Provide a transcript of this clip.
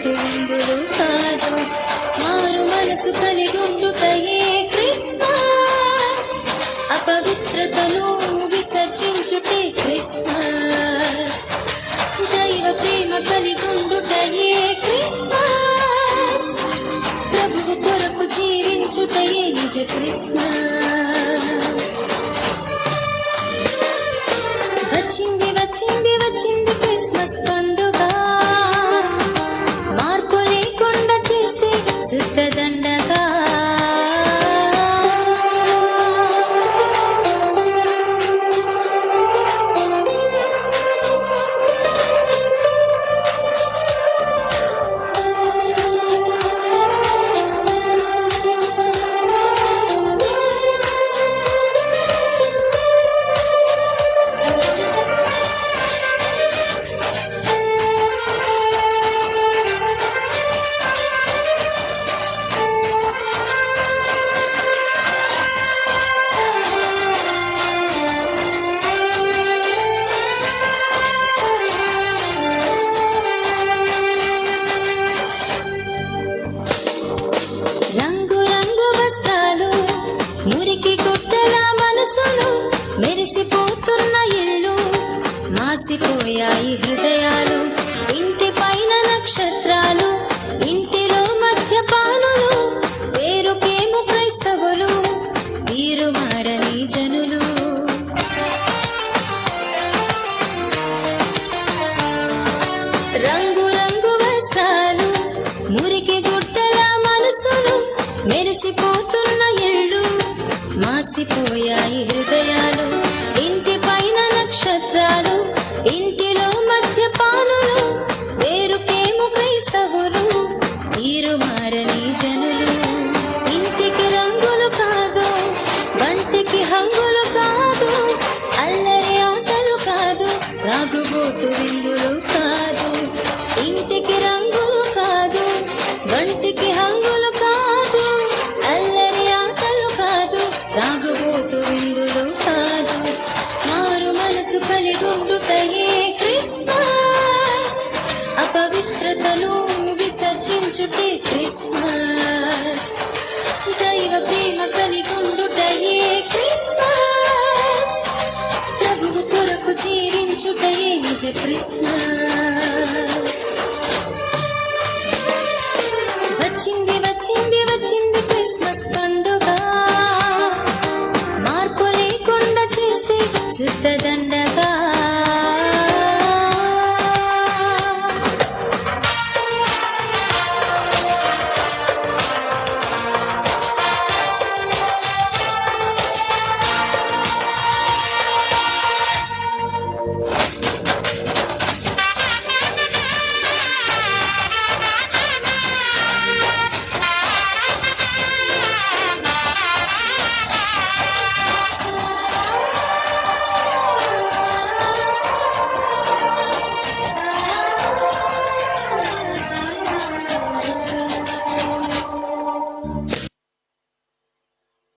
తాగుబోతు విందులు కాదు. మారు మనసు కలిగుండుటయే క్రిస్మస్. అపవిత్రతను విసర్జించుటే క్రిస్మస్. దైవ ప్రేమ కలిగుండుటయే క్రిస్మస్. ప్రభువు కొరకు జీవించుటయే నిజ క్రిస్మస్. మెరిసిపోతున్న ఇళ్ళు మాసిపోయాయి హృదయాలు ఇంటి పైన నక్షత్రాలు ఇంటిలో మధ్యపానులు పేరుకేమో క్రైస్తవులు వీరు మారని జనులు. రంగు రంగు వస్త్రాలు మురికి గుట్టల మనసులు మెరిసిపోతున్న ఇళ్ళు మాసిపోయాయి కాదు విందులు కాదు. ఇంటికి రంగులు కాదు. గంటికి హంగులు కాదు. అల్లరి ఆటలు కాదు. రాగుబోతు విందులు కాదు. మారు మనసు కలిగుండుటయే క్రిస్మస్. అపవిత్రతను విసర్జించుటే క్రిస్మస్. దైవ ప్రేమ కలిగుండుటయే క్రిస్మస్ వచ్చింది వచ్చింది వచ్చింది క్రిస్మస్ పండుగ. మార్పు లేకుండా చేస్తే శుద్ధ